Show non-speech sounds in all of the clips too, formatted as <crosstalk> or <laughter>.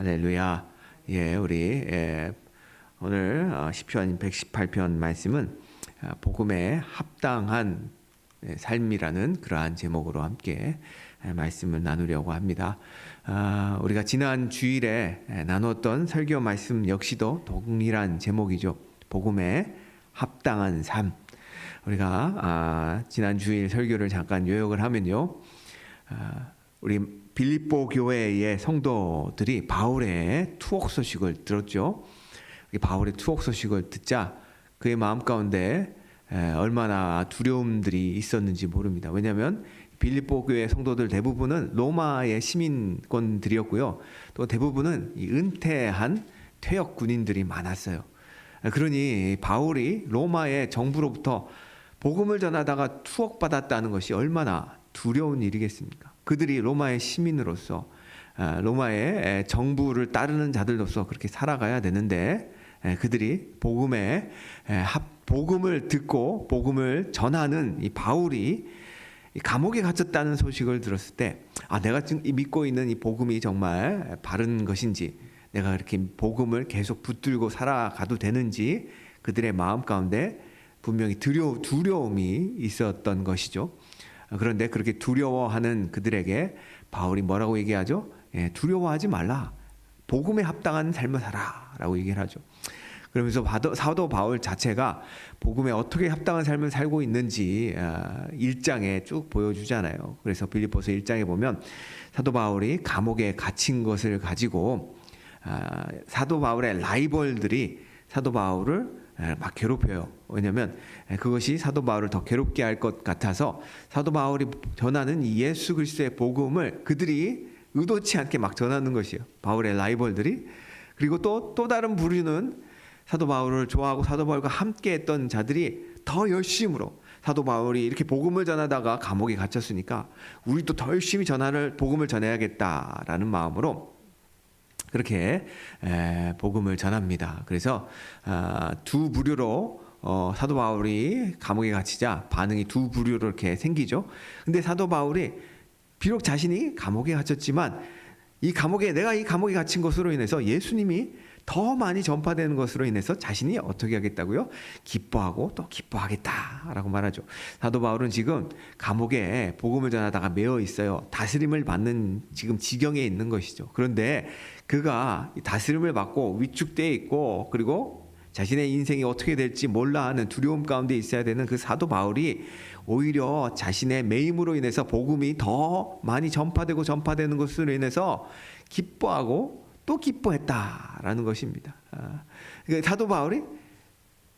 할렐루야. 예, 우리 예, 오늘 어, 시편 118편 말씀은 아, 복음에 합당한 예, 삶이라는 그러한 제목으로 함께 예, 말씀을 나누려고 합니다. 아, 우리가 지난 주일에 예, 나눴던 설교 말씀 역시도 동일한 제목이죠. 복음에 합당한 삶. 우리가 아, 지난 주일 설교를 잠깐 요약을 하면요. 아, 우리 빌립보 교회의 성도들이 바울의 투옥 소식을 들었죠. 이 바울의 투옥 소식을 듣자 그의 마음 가운데 에, 얼마나 두려움들이 있었는지 모릅니다. 왜냐하면 빌립보 교회 성도들 대부분은 로마의 시민권들이었고요. 또 대부분은 이 은퇴한 퇴역 군인들이 많았어요. 그러니 바울이 로마의 정부로부터 복음을 전하다가 투옥받았다는 것이 얼마나 두려운 일이겠습니까? 그들이 로마의 시민으로서 아, 로마의 정부를 따르는 자들로서 그렇게 살아가야 되는데 그들이 복음에 복음을 듣고 복음을 전하는 이 바울이 감옥에 갇혔다는 소식을 들었을 때, 아 내가 지금 믿고 있는 이 복음이 정말 바른 것인지, 내가 이렇게 복음을 계속 붙들고 살아가도 되는지 그들의 마음 가운데 분명히 두려 두려움이 있었던 것이죠. 그런데 그렇게 두려워하는 그들에게 바울이 뭐라고 얘기하죠? 예, 두려워하지 말라. 복음에 합당한 삶을 살아라고 얘기를 하죠. 그러면서 사도 바울 자체가 복음에 어떻게 합당한 삶을 살고 있는지 1장에 아, 쭉 보여주잖아요. 그래서 빌립보서 1장에 보면 사도 바울이 감옥에 갇힌 것을 가지고 아, 사도 바울의 라이벌들이 사도 바울을 막 괴롭혀요. 왜냐하면 그것이 사도 바울을 더 괴롭게 할 것 같아서 사도 바울이 전하는 예수 그리스도의 복음을 그들이 의도치 않게 막 전하는 것이에요. 바울의 라이벌들이 그리고 또또 다른 부류는 사도 바울을 좋아하고 사도 바울과 함께했던 자들이 더 열심으로 사도 바울이 이렇게 복음을 전하다가 감옥에 갇혔으니까 우리도 더 열심히 전하를 복음을 전해야겠다라는 마음으로 그렇게 복음을 전합니다. 그래서 아, 두 부류로 어, 사도 바울이 감옥에 갇히자 반응이 두 부류로 이렇게 생기죠. 근데 사도 바울이 비록 자신이 감옥에 갇혔지만 이 감옥에 내가 이 감옥에 갇힌 것으로 인해서 예수님이 더 많이 전파되는 것으로 인해서 자신이 어떻게 하겠다고요? 기뻐하고 또 기뻐하겠다라고 말하죠. 사도 바울은 지금 감옥에 복음을 전하다가 매어 있어요. 다스림을 받는 지금 지경에 있는 것이죠. 그런데 그가 다스림을 받고 위축돼 있고 그리고 자신의 인생이 어떻게 될지 몰라 하는 두려움 가운데 있어야 되는 그 사도 바울이 오히려 자신의 매임으로 인해서 복음이 더 많이 전파되고 전파되는 것으로 인해서 기뻐하고 또 기뻐했다라는 것입니다. 아, 그러니까 사도 바울이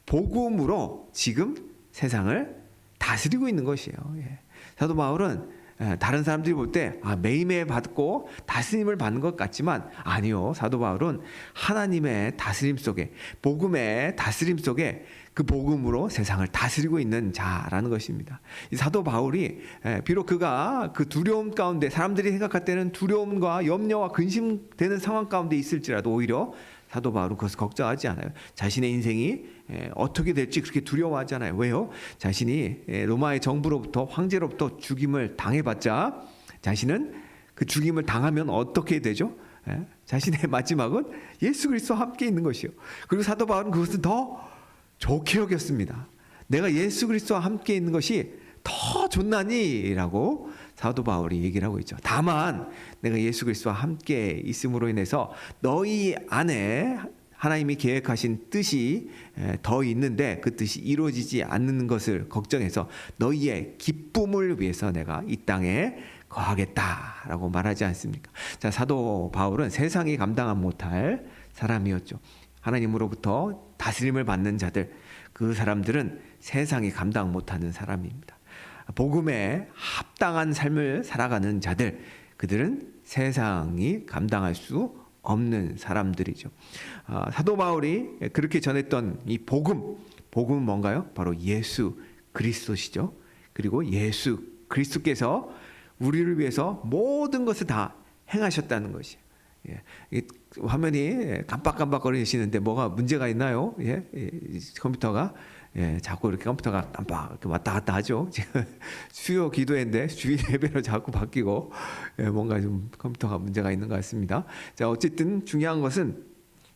복음으로 지금 세상을 다스리고 있는 것이에요. 예. 사도 바울은 예, 다른 사람들이 볼때 아, 매임에 받고 다스림을 받는 것 같지만 아니요. 사도 바울은 하나님의 다스림 속에 복음의 다스림 속에 그 복음으로 세상을 다스리고 있는 자라는 것입니다. 이 사도 바울이 예, 비록 그가 그 두려움 가운데 사람들이 생각할 때는 두려움과 염려와 근심되는 상황 가운데 있을지라도 오히려 사도 바울은 그것을 걱정하지 않아요. 자신의 인생이 예, 어떻게 될지 그렇게 두려워하지 않아요. 왜요? 자신이 예, 로마의 정부로부터 황제로부터 죽임을 당해봤자 자신은 그 죽임을 당하면 어떻게 되죠? 자신의 <laughs> 마지막은 예수 그리스도와 함께 있는 것이요. 그리고 사도 바울은 그것을 더 좋게 여겼습니다. 내가 예수 그리스도와 함께 있는 것이 더 좋나니라고 사도 바울이 얘기를 하고 있죠. 다만 내가 예수 그리스도와 함께 있음으로 인해서 너희 안에 하나님이 계획하신 뜻이 더 있는데 그 뜻이 이루어지지 않는 것을 걱정해서 너희의 기쁨을 위해서 내가 이 땅에 거하겠다라고 말하지 않습니까? 자, 사도 바울은 세상이 감당 못할 사람이었죠. 하나님으로부터 다스림을 받는 자들, 그 사람들은 세상이 감당 못하는 사람입니다. 복음에 합당한 삶을 살아가는 자들, 그들은 세상이 감당할 수 없는 사람들이죠. 아, 사도 바울이 그렇게 전했던 이 복음, 복음은 뭔가요? 바로 예수 그리스도시죠. 그리고 예수 그리스도께서 우리를 위해서 모든 것을 다 행하셨다는 것이에요. 예. 화면이 깜빡깜빡거리시는데 뭐가 문제가 있나요? 예? 컴퓨터가 예, 자꾸 이렇게 컴퓨터가 깜빡 이렇게 왔다 갔다 하죠. <laughs> 수요 기도회인데 주일 예배로 자꾸 바뀌고 예, 뭔가 좀 컴퓨터가 문제가 있는 것 같습니다. 자, 어쨌든 중요한 것은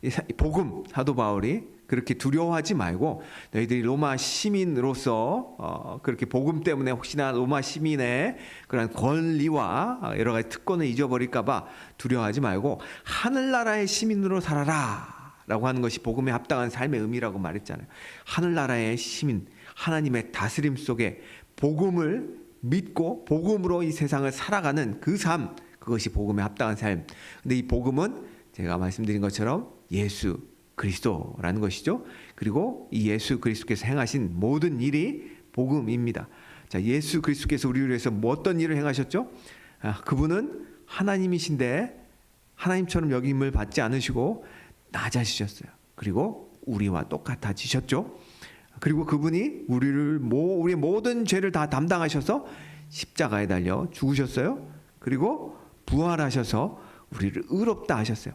이 사- 이 복음 사도 바울이 그렇게 두려워하지 말고 너희들이 로마 시민으로서 어, 그렇게 복음 때문에 혹시나 로마 시민의 그런 권리와 여러 가지 특권을 잊어버릴까봐 두려워하지 말고 하늘나라의 시민으로 살아라. 라고 하는 것이 복음에 합당한 삶의 의미라고 말했잖아요. 하늘나라의 시민, 하나님의 다스림 속에 복음을 믿고 복음으로 이 세상을 살아가는 그 삶, 그것이 복음에 합당한 삶. 근데 이 복음은 제가 말씀드린 것처럼 예수 그리스도라는 것이죠. 그리고 이 예수 그리스도께서 행하신 모든 일이 복음입니다. 자, 예수 그리스도께서 우리를 위해서 뭐 어떤 일을 행하셨죠? 아, 그분은 하나님이신데 하나님처럼 여김을 받지 않으시고 낮아지셨어요. 그리고 우리와 똑같아지셨죠. 그리고 그분이 우리를 모 우리 모든 죄를 다 담당하셔서 십자가에 달려 죽으셨어요. 그리고 부활하셔서 우리를 의롭다 하셨어요.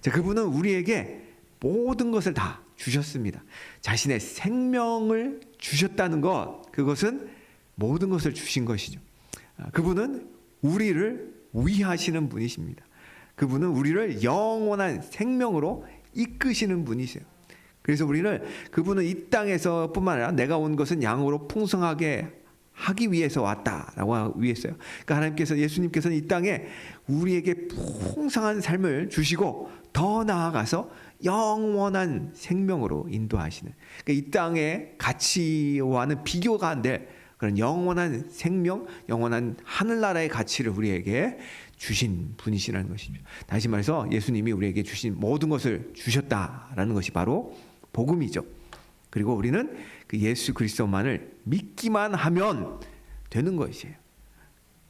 자, 그분은 우리에게 모든 것을 다 주셨습니다. 자신의 생명을 주셨다는 것, 그것은 모든 것을 주신 것이죠. 아, 그분은 우리를 위하시는 분이십니다. 그분은 우리를 영원한 생명으로 이끄시는 분이세요. 그래서 우리는 그분은 이 땅에서뿐만 아니라 내가 온 것은 양으로 풍성하게 하기 위해서 왔다라고 위했어요. 그러니까 하나님께서 예수님께서는 이 땅에 우리에게 풍성한 삶을 주시고 더 나아가서 영원한 생명으로 인도하시는 그러니까 이 땅의 가치와는 비교가 안 될 그런 영원한 생명, 영원한 하늘나라의 가치를 우리에게 주신 분이시라는 것이죠. 다시 말해서 예수님이 우리에게 주신 모든 것을 주셨다라는 것이 바로 복음이죠. 그리고 우리는 그 예수 그리스도만을 믿기만 하면 되는 것이에요.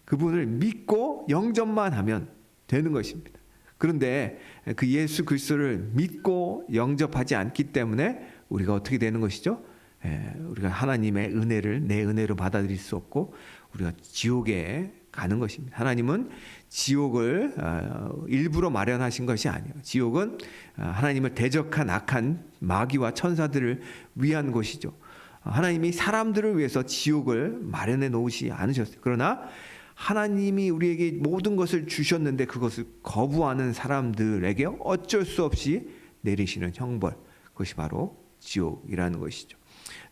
그분을 믿고 영접만 하면 되는 것입니다. 그런데 그 예수 그리스도를 믿고 영접하지 않기 때문에 우리가 어떻게 되는 것이죠? 예, 우리가 하나님의 은혜를 내 은혜로 받아들일 수 없고 우리가 지옥에 가는 것입니다. 하나님은 지옥을 어, 일부러 마련하신 것이 아니에요. 지옥은 어, 하나님을 대적한 악한 마귀와 천사들을 위한 곳이죠. 어, 하나님이 사람들을 위해서 지옥을 마련해 놓으시 않으셨어요. 그러나 하나님이 우리에게 모든 것을 주셨는데 그것을 거부하는 사람들에게 어쩔 수 없이 내리시는 형벌 그것이 바로 지옥이라는 것이죠.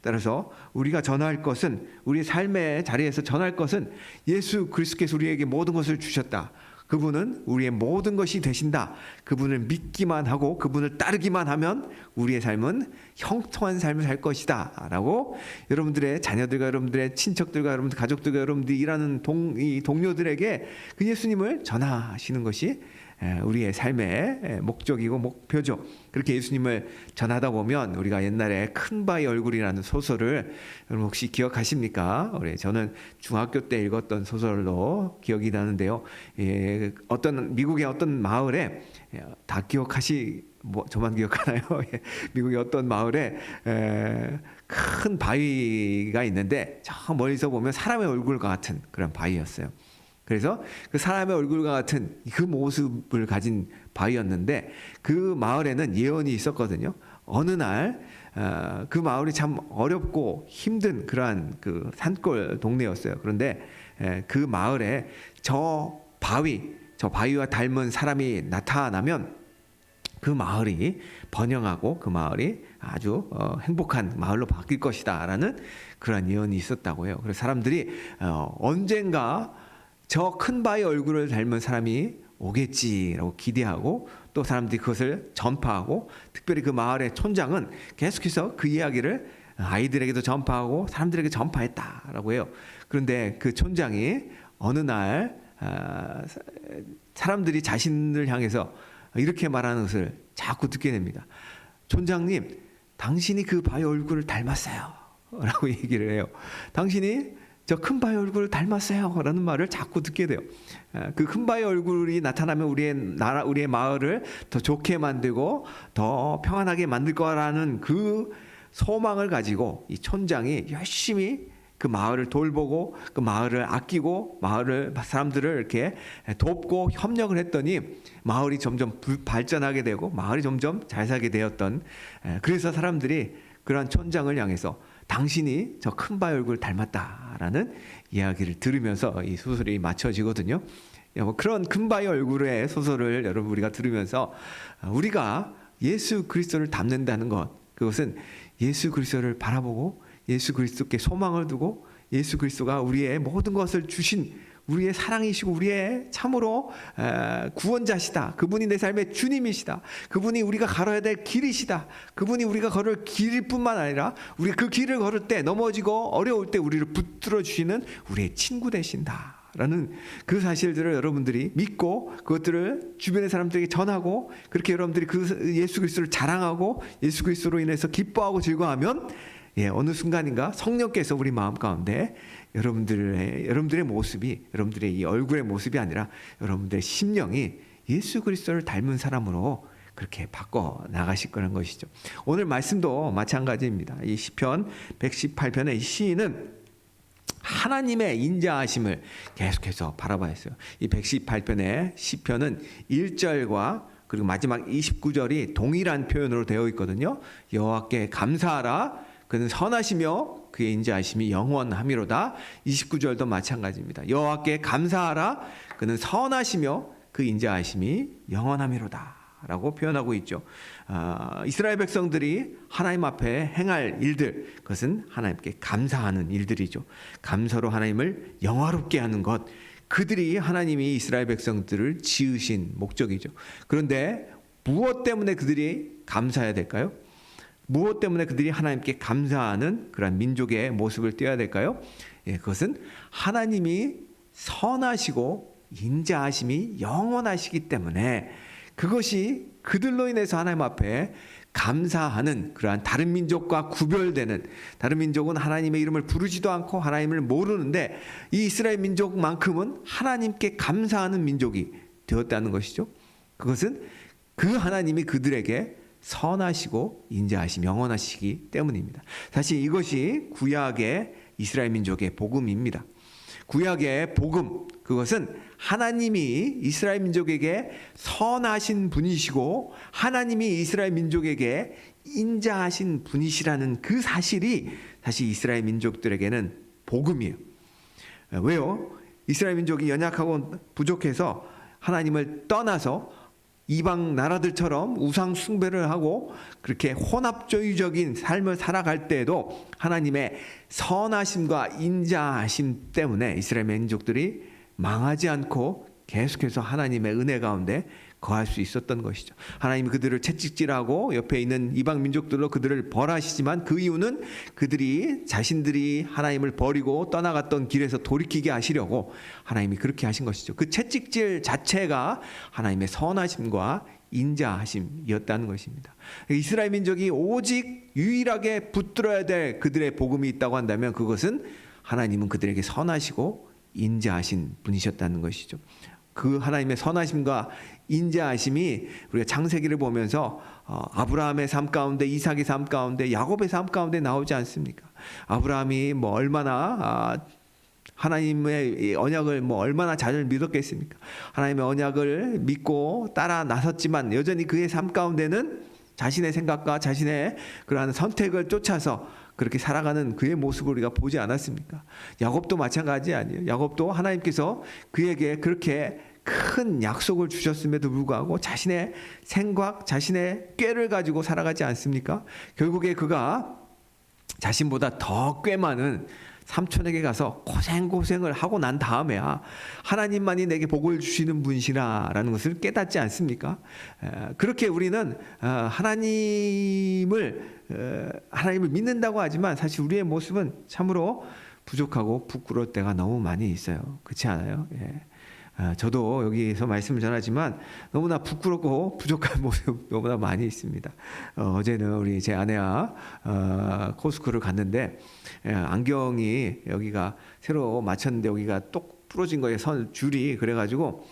따라서 우리가 전할 것은 우리 삶의 자리에서 전할 것은 예수 그리스도께서 우리에게 모든 것을 주셨다. 그분은 우리의 모든 것이 되신다. 그분을 믿기만 하고 그분을 따르기만 하면 우리의 삶은 형통한 삶을 살 것이다. 라고 여러분들의 자녀들과 여러분들의 친척들과 여러분들 가족들과 여러분들이 일하는 동, 이 동료들에게 그 예수님을 전하시는 것이 에, 우리의 삶의 목적이고 목표죠. 그렇게 예수님을 전하다 보면 우리가 옛날에 큰 바위 얼굴이라는 소설을 여러분 혹시 기억하십니까? 우리 저는 중학교 때 읽었던 소설로 기억이 나는데요. 예, 어떤 미국의 어떤 마을에 예, 다 기억하시 뭐 저만 기억하나요? <laughs> 예, 미국의 어떤 마을에 에, 큰 바위가 있는데 저 멀리서 보면 사람의 얼굴과 같은 그런 바위였어요. 그래서 그 사람의 얼굴과 같은 그 모습을 가진 바위였는데 그 마을에는 예언이 있었거든요. 어느 날, 어, 그 마을이 참 어렵고 힘든 그러한 그 산골 동네였어요. 그런데 에, 그 마을에 저 바위, 저 바위와 닮은 사람이 나타나면 그 마을이 번영하고 그 마을이 아주 어, 행복한 마을로 바뀔 것이다라는 그런 예언이 있었다고 해요. 그래서 사람들이 어, 언젠가 저 큰 바위 얼굴을 닮은 사람이 오겠지라고 기대하고 또 사람들이 그것을 전파하고 특별히 그 마을의 촌장은 계속해서 그 이야기를 아이들에게도 전파하고 사람들에게 전파했다라고 해요. 그런데 그 촌장이 어느 날 아, 사람들이 자신을 향해서 이렇게 말하는 것을 자꾸 듣게 됩니다. 촌장님, 당신이 그 바위 얼굴을 닮았어요. <laughs> 라고 얘기를 해요. 당신이 저 큰 바위 얼굴을 닮았어요. 라는 말을 자꾸 듣게 돼요. 그 큰 바위 얼굴이 나타나면 우리의 나라, 우리의 마을을 더 좋게 만들고 더 평안하게 만들 거라는 그 소망을 가지고 이 촌장이 열심히 그 마을을 돌보고 그 마을을 아끼고 마을을 사람들을 이렇게 돕고 협력을 했더니 마을이 점점 불- 발전하게 되고 마을이 점점 잘 살게 되었던 에, 그래서 사람들이 그러한 촌장을 향해서 당신이 저 큰 바위 얼굴 닮았다라는 이야기를 들으면서 이 소설이 맞춰지거든요. 예, 뭐 그런 큰 바위 얼굴의 소설을 여러분 우리가 들으면서 우리가 예수 그리스도를 닮는다는 것 그것은 예수 그리스도를 바라보고 예수 그리스도께 소망을 두고 예수 그리스도가 우리의 모든 것을 주신 우리의 사랑이시고 우리의 참으로 에, 구원자시다. 그분이 내 삶의 주님이시다. 그분이 우리가 걸어야 될 길이시다. 그분이 우리가 걸을 길뿐만 아니라 우리 그 길을 걸을 때 넘어지고 어려울 때 우리를 붙들어 주시는 우리의 친구 되신다. 라는 그 사실들을 여러분들이 믿고 그것들을 주변의 사람들에게 전하고 그렇게 여러분들이 그 예수 그리스도를 자랑하고 예수 그리스도로 인해서 기뻐하고 즐거워하면 예, 어느 순간인가 성령께서 우리 마음 가운데 여러분들의 여러분들의 모습이 여러분들의 이 얼굴의 모습이 아니라 여러분들의 심령이 예수 그리스도를 닮은 사람으로 그렇게 바꿔 나가실 거라는 것이죠. 오늘 말씀도 마찬가지입니다. 이 시편 118편의 시인은 하나님의 인자하심을 계속해서 바라봐야 했어요. 이 118편의 시편은 1절과 그리고 마지막 29절이 동일한 표현으로 되어 있거든요. 여호와께 감사하라. 그는 선하시며 그의 인자하심이 영원함이로다. 29절도 마찬가지입니다. 여호와께 감사하라. 그는 선하시며 그 인자하심이 영원함이로다. 라고 표현하고 있죠. 아, 이스라엘 백성들이 하나님 앞에 행할 일들, 그것은 하나님께 감사하는 일들이죠. 감사로 하나님을 영화롭게 하는 것, 그들이 하나님이 이스라엘 백성들을 지으신 목적이죠. 그런데 무엇 때문에 그들이 감사해야 될까요? 무엇 때문에 그들이 하나님께 감사하는 그런 민족의 모습을 띄어야 될까요? 예, 그것은 하나님이 선하시고 인자하심이 영원하시기 때문에 그것이 그들로 인해서 하나님 앞에 감사하는 그러한 다른 민족과 구별되는 다른 민족은 하나님의 이름을 부르지도 않고 하나님을 모르는데 이 이스라엘 민족만큼은 하나님께 감사하는 민족이 되었다는 것이죠. 그것은 그 하나님이 그들에게 선하시고 인자하심 영원하시기 때문입니다. 사실 이것이 구약의 이스라엘 민족의 복음입니다. 구약의 복음 그것은 하나님이 이스라엘 민족에게 선하신 분이시고 하나님이 이스라엘 민족에게 인자하신 분이시라는 그 사실이 사실 이스라엘 민족들에게는 복음이에요. 왜요? 이스라엘 민족이 연약하고 부족해서 하나님을 떠나서 이방 나라들처럼 우상 숭배를 하고 그렇게 혼합주의적인 삶을 살아갈 때에도 하나님의 선하심과 인자하심 때문에 이스라엘 민족들이 망하지 않고 계속해서 하나님의 은혜 가운데 거할 수 있었던 것이죠. 하나님이 그들을 채찍질하고 옆에 있는 이방 민족들로 그들을 벌하시지만 그 이유는 그들이 자신들이 하나님을 버리고 떠나갔던 길에서 돌이키게 하시려고 하나님이 그렇게 하신 것이죠. 그 채찍질 자체가 하나님의 선하심과 인자하심이었다는 것입니다. 이스라엘 민족이 오직 유일하게 붙들어야 될 그들의 복음이 있다고 한다면 그것은 하나님은 그들에게 선하시고 인자하신 분이셨다는 것이죠. 그 하나님의 선하심과 인자하심이 우리가 창세기를 보면서 어, 아브라함의 삶 가운데 이삭의 삶 가운데 야곱의 삶 가운데 나오지 않습니까? 아브라함이 뭐 얼마나 아, 하나님의 언약을 뭐 얼마나 잘 믿었겠습니까? 하나님의 언약을 믿고 따라 나섰지만 여전히 그의 삶 가운데는 자신의 생각과 자신의 그러한 선택을 쫓아서 그렇게 살아가는 그의 모습을 우리가 보지 않았습니까? 야곱도 마찬가지 아니에요. 야곱도 하나님께서 그에게 그렇게 큰 약속을 주셨음에도 불구하고 자신의 생각, 자신의 꾀를 가지고 살아가지 않습니까? 결국에 그가 자신보다 더 꽤 많은 삼촌에게 가서 고생고생을 하고 난 다음에야 하나님만이 내게 복을 주시는 분이시라라는 것을 깨닫지 않습니까? 그렇게 우리는 어, 하나님을 어, 하나님을 믿는다고 하지만 사실 우리의 모습은 참으로 부족하고 부끄러울 때가 너무 많이 있어요. 그렇지 않아요? 예. 아, 저도 여기서 말씀을 전하지만 너무나 부끄럽고 부족한 <laughs> 모습 너무나 많이 있습니다. 어, 제는 우리 제 아내와 어, 코스코를 갔는데 예, 안경이 여기가 새로 맞췄는데 여기가 똑 부러진 거예요. 선 줄이 그래가지고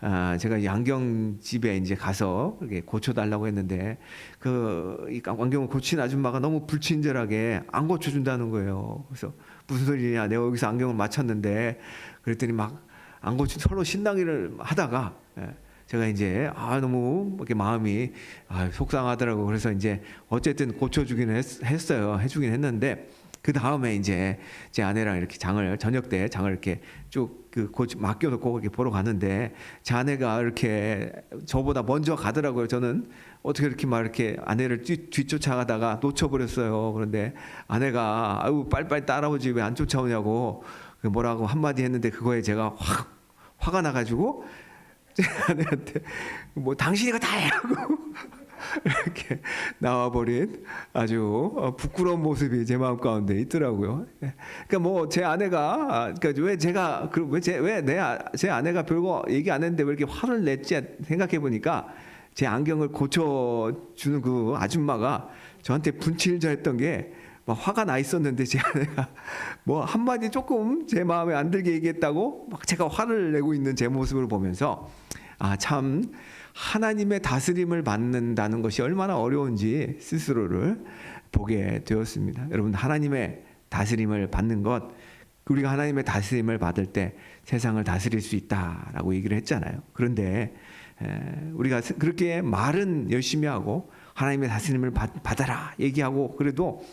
아, 제가 이 안경 집에 이제 가서 이렇게 고쳐달라고 했는데 그 이 안경을 고친 아줌마가 너무 불친절하게 안 고쳐준다는 거예요. 그래서 무슨 소리냐? 내가 여기서 안경을 맞췄는데 그랬더니 막 안 고친 서로 신나기를 하다가 예, 제가 이제 아 너무 이렇게 마음이 아, 속상하더라고 그래서 이제 어쨌든 고쳐주긴 했, 했어요. 해주긴 했는데 그 다음에 이제 제 아내랑 이렇게 장을 저녁 때 장을 이렇게 쭉그 맡겨놓고 이렇게 보러 가는데 제 아내가 이렇게 저보다 먼저 가더라고요. 저는 어떻게 이렇게 막 이렇게 아내를 뒤, 뒤쫓아가다가 놓쳐버렸어요. 그런데 아내가 아유 빨리빨리 따라오지 왜 안 쫓아오냐고 그 뭐라고 한마디 했는데 그거에 제가 확 화가 나가지고 <laughs> 제 아내한테 뭐 당신이가 다 해라고 <laughs> 이렇게 나와버린 아주 어, 부끄러운 모습이 제 마음 가운데 있더라고요. 예. 그러니까 뭐 제 아내가 아, 그러니까 왜 제가 왜제왜내제 아내가 별거 얘기 안 했는데 왜 이렇게 화를 냈지 생각해 보니까 제 안경을 고쳐 주는 그 아줌마가 저한테 분칠자 했던 게 막 화가 나 있었는데 제 아내가 <laughs> 뭐 한마디 조금 제 마음에 안 들게 얘기했다고 막 제가 화를 내고 있는 제 모습을 보면서 아참 하나님의 다스림을 받는다는 것이 얼마나 어려운지 스스로를 보게 되었습니다. 여러분 하나님의 다스림을 받는 것 우리가 하나님의 다스림을 받을 때 세상을 다스릴 수 있다라고 얘기를 했잖아요. 그런데 에, 우리가 그렇게 말은 열심히 하고 하나님의 다스림을 받, 받아라 얘기하고 그래도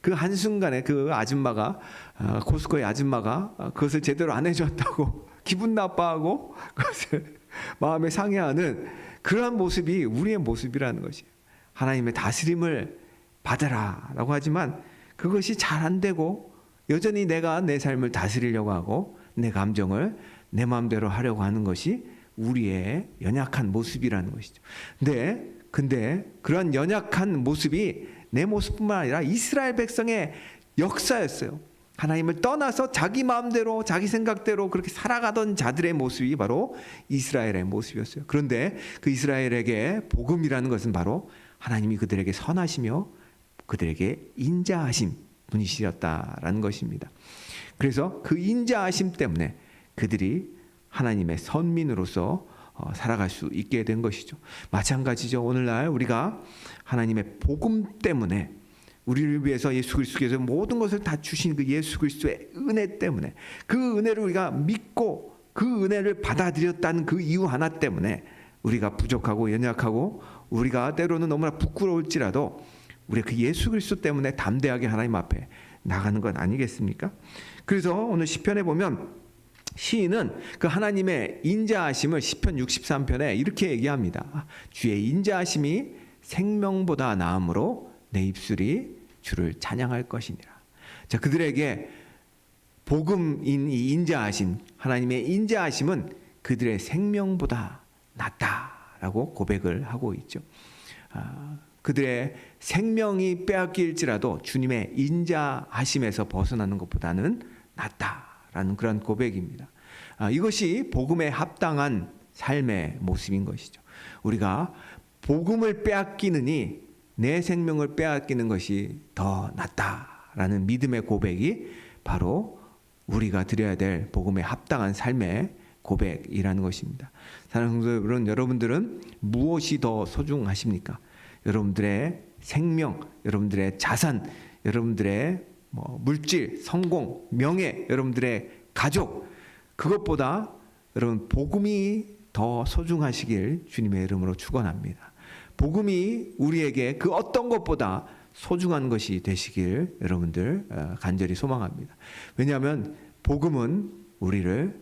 그 한순간에 그 아줌마가 어, 코스코의 아줌마가 어, 그것을 제대로 안 해줬다고 <laughs> 기분 나빠하고 그것을 마음에 상해하는 그러한 모습이 우리의 모습이라는 것이에요. 하나님의 다스림을 받아라라고 하지만 그것이 잘 안 되고 여전히 내가 내 삶을 다스리려고 하고 내 감정을 내 마음대로 하려고 하는 것이 우리의 연약한 모습이라는 것이죠. 근데 근데 그런 연약한 모습이 내 모습뿐만 아니라 이스라엘 백성의 역사였어요. 하나님을 떠나서 자기 마음대로 자기 생각대로 그렇게 살아가던 자들의 모습이 바로 이스라엘의 모습이었어요. 그런데 그 이스라엘에게 복음이라는 것은 바로 하나님이 그들에게 선하시며 그들에게 인자하신 분이시였다라는 것입니다. 그래서 그 인자하심 때문에 그들이 하나님의 선민으로서 어, 살아갈 수 있게 된 것이죠. 마찬가지죠. 오늘날 우리가 하나님의 복음 때문에 우리를 위해서 예수 그리스도께서 모든 것을 다 주신 그 예수 그리스도의 은혜 때문에 그 은혜를 우리가 믿고 그 은혜를 받아들였다는 그 이유 하나 때문에 우리가 부족하고 연약하고 우리가 때로는 너무나 부끄러울지라도 우리 그 예수 그리스도 때문에 담대하게 하나님 앞에 나가는 건 아니겠습니까? 그래서 오늘 시편에 보면 시인은 그 하나님의 인자하심을 시편 63편에 이렇게 얘기합니다. 주의 인자하심이 생명보다 나음으로 내 입술이 주를 찬양할 것이니라. 자, 그들에게 복음인 이 인자하심, 하나님의 인자하심은 그들의 생명보다 낫다라고 고백을 하고 있죠. 아, 그들의 생명이 빼앗길지라도 주님의 인자하심에서 벗어나는 것보다는 낫다라는 그런 고백입니다. 아, 이것이 복음에 합당한 삶의 모습인 것이죠. 우리가 복음을 빼앗기느니 내 생명을 빼앗기는 것이 더 낫다라는 믿음의 고백이 바로 우리가 드려야 될 복음에 합당한 삶의 고백이라는 것입니다. 사랑하는 성도 여러분, 여러분들은 무엇이 더 소중하십니까? 여러분들의 생명, 여러분들의 자산, 여러분들의 뭐 물질, 성공, 명예, 여러분들의 가족 그것보다 여러분 복음이 더 소중하시길 주님의 이름으로 축원합니다. 복음이 우리에게 그 어떤 것보다 소중한 것이 되시길 여러분들 어, 간절히 소망합니다. 왜냐하면 복음은 우리를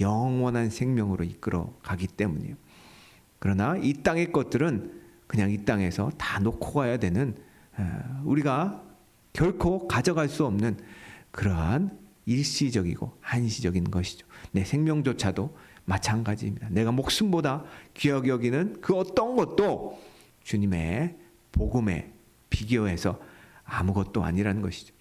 영원한 생명으로 이끌어 가기 때문이에요. 그러나 이 땅의 것들은 그냥 이 땅에서 다 놓고 가야 되는 어, 우리가 결코 가져갈 수 없는 그러한 일시적이고 한시적인 것이죠. 내 생명조차도 마찬가지입니다. 내가 목숨보다 귀하게 여기는 그 어떤 것도 주님의 복음에 비교해서 아무것도 아니라는 것이죠.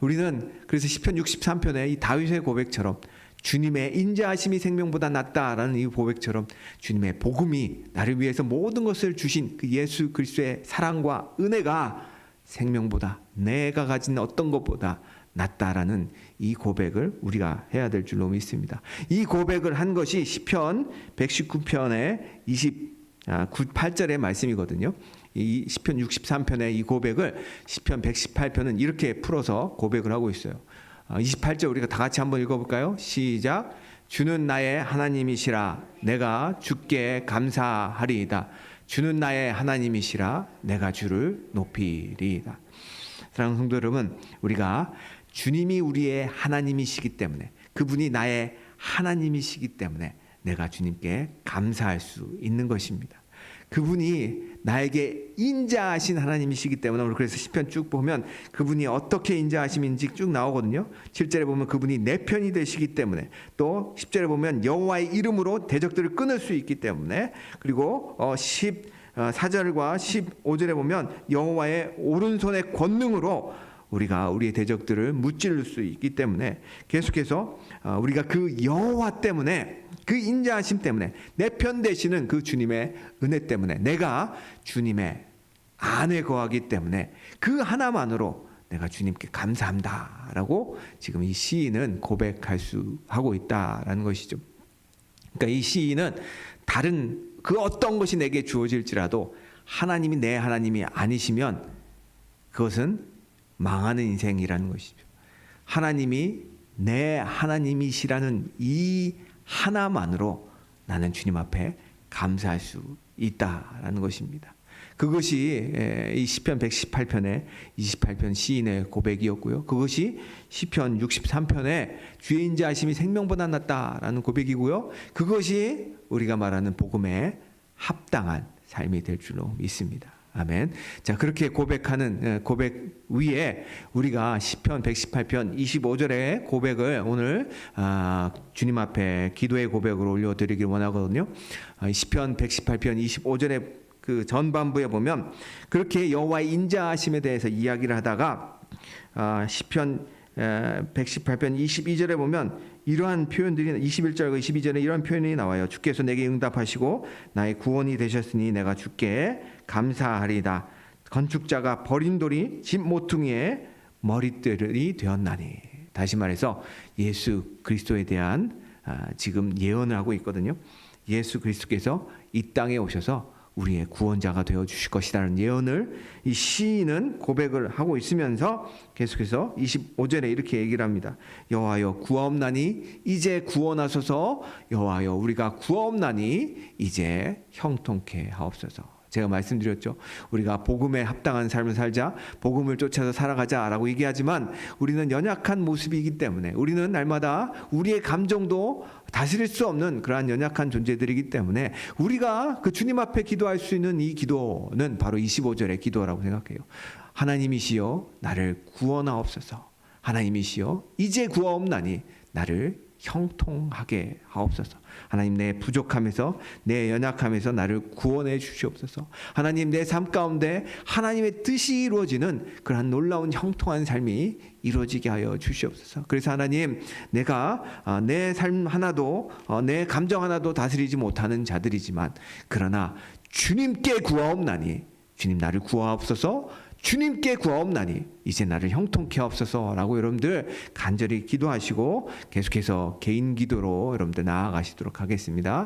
우리는 그래서 시편 63편의 이 다윗의 고백처럼 주님의 인자하심이 생명보다 낫다라는 이 고백처럼 주님의 복음이 나를 위해서 모든 것을 주신 그 예수 그리스도의 사랑과 은혜가 생명보다 내가 가진 어떤 것보다 낫다라는 이 고백을 우리가 해야 될 줄로 믿습니다. 이 고백을 한 것이 시편 119편의 28절의 말씀이거든요. 이 시편 63편의 이 고백을 시편 118편은 이렇게 풀어서 고백을 하고 있어요. 28절 아, 우리가 다 같이 한번 읽어볼까요? 시작. 주는 나의 하나님이시라 내가 주께 감사하리이다. 주는 나의 하나님이시라 내가 주를 높이리이다. 사랑하는 성도 여러분, 우리가 주님이 우리의 하나님이시기 때문에 그분이 나의 하나님이시기 때문에 내가 주님께 감사할 수 있는 것입니다. 그분이 나에게 인자하신 하나님이시기 때문에 오늘 그래서 시편 쭉 보면 그분이 어떻게 인자하심인지 쭉 나오거든요. 7절에 보면 그분이 내 편이 되시기 때문에 또 10절에 보면 여호와의 이름으로 대적들을 끊을 수 있기 때문에 그리고 어 10, 4절과 15절에 보면 여호와의 오른손의 권능으로 우리가 우리의 대적들을 무찌를 수 있기 때문에 계속해서 어, 우리가 그 여호와 때문에 그 인자하심 때문에 내 편 되시는 그 주님의 은혜 때문에 내가 주님의 안에 거하기 때문에 그 하나만으로 내가 주님께 감사합니다라고 지금 이 시인은 고백할 수 하고 있다라는 것이죠. 그러니까 이 시인은 다른 그 어떤 것이 내게 주어질지라도 하나님이 내 하나님이 아니시면 그것은 망하는 인생이라는 것이죠. 하나님이 내 하나님이시라는 이 하나만으로 나는 주님 앞에 감사할 수 있다라는 것입니다. 그것이 에, 이 시편 118편의 28편 시인의 고백이었고요. 그것이 시편 63편의 주의 인자하심이 생명보다 낫다라는 고백이고요. 그것이 우리가 말하는 복음에 합당한 삶이 될 줄로 믿습니다. 아멘. 자, 그렇게 고백하는 에, 고백 위에 우리가 시편 118편 25절의 고백을 오늘 아, 주님 앞에 기도의 고백으로 올려 드리길 원하거든요. 아, 이 시편 118편 25절의 그 전반부에 보면 그렇게 여호와의 인자하심에 대해서 이야기를 하다가 아, 시편 에, 118편 22절에 보면 이러한 표현들이 21절과 22절에 이러한 표현이 나와요. 주께서 내게 응답하시고 나의 구원이 되셨으니 내가 주께 감사하리다. 건축자가 버린 돌이 집 모퉁이의 머리들이 되었나니. 다시 말해서 예수 그리스도에 대한 아, 지금 예언을 하고 있거든요. 예수 그리스도께서 이 땅에 오셔서 우리의 구원자가 되어 주실 것이라는 예언을 이 시인은 고백을 하고 있으면서 계속해서 25절에 이렇게 얘기를 합니다. 여호와여 구하옵나니 이제 구원하소서 여호와여 우리가 구하옵나니 이제 형통케 하옵소서. 제가 말씀드렸죠. 우리가 복음에 합당한 삶을 살자, 복음을 쫓아서 살아가자라고 얘기하지만 우리는 연약한 모습이기 때문에 우리는 날마다 우리의 감정도 다스릴 수 없는 그러한 연약한 존재들이기 때문에 우리가 그 주님 앞에 기도할 수 있는 이 기도는 바로 25절의 기도라고 생각해요. 하나님이시여 나를 구원하옵소서. 하나님이시여 이제 구하옵나니 나를 형통하게 하옵소서. 하나님 내 부족함에서 내 연약함에서 나를 구원해 주시옵소서. 하나님 내 삶 가운데 하나님의 뜻이 이루어지는 그러한 놀라운 형통한 삶이 이루어지게 하여 주시옵소서. 그래서 하나님 내가 아, 내삶 하나도 어, 내 감정 하나도 다스리지 못하는 자들이지만 그러나 주님께 구하옵나니 주님 나를 구하옵소서. 주님께 구하옵나니 이제 나를 형통케 하옵소서라고 여러분들 간절히 기도하시고 계속해서 개인 기도로 여러분들 나아가시도록 하겠습니다.